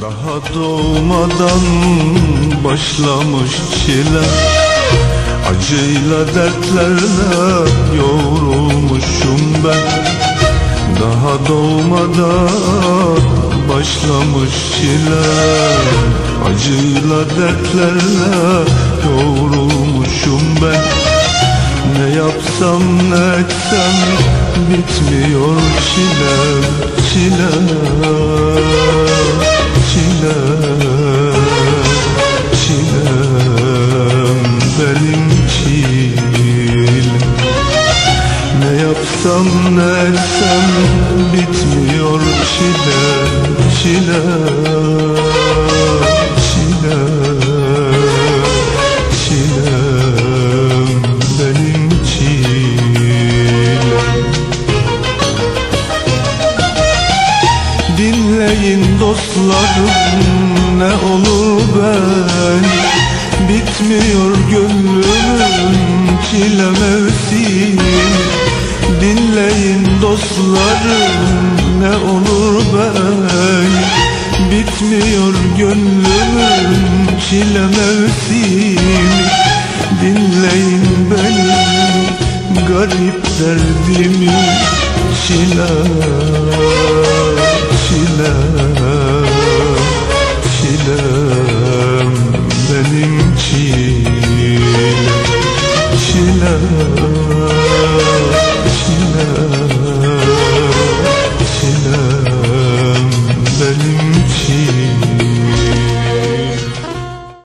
Daha doğmadan başlamış çile Acıyla dertlerle yoğrulmuşum ben. Daha doğmadan başlamış çile Acıyla dertlerle yoğrulmuşum ben. Ne yapsam ne etsem bitmiyor çile çile çilem Ne yapsam ne etsem bitmiyor çile çile çile çilem benim çilem Dinleyin dostlarım ne olur ben Bitmiyor gönlümün çile mevsimi Dinleyin dostlarım ne olur ben. Bitmiyor gönlümün çile mevsimi Dinleyin benim garip derdimi çile çile çilem Shri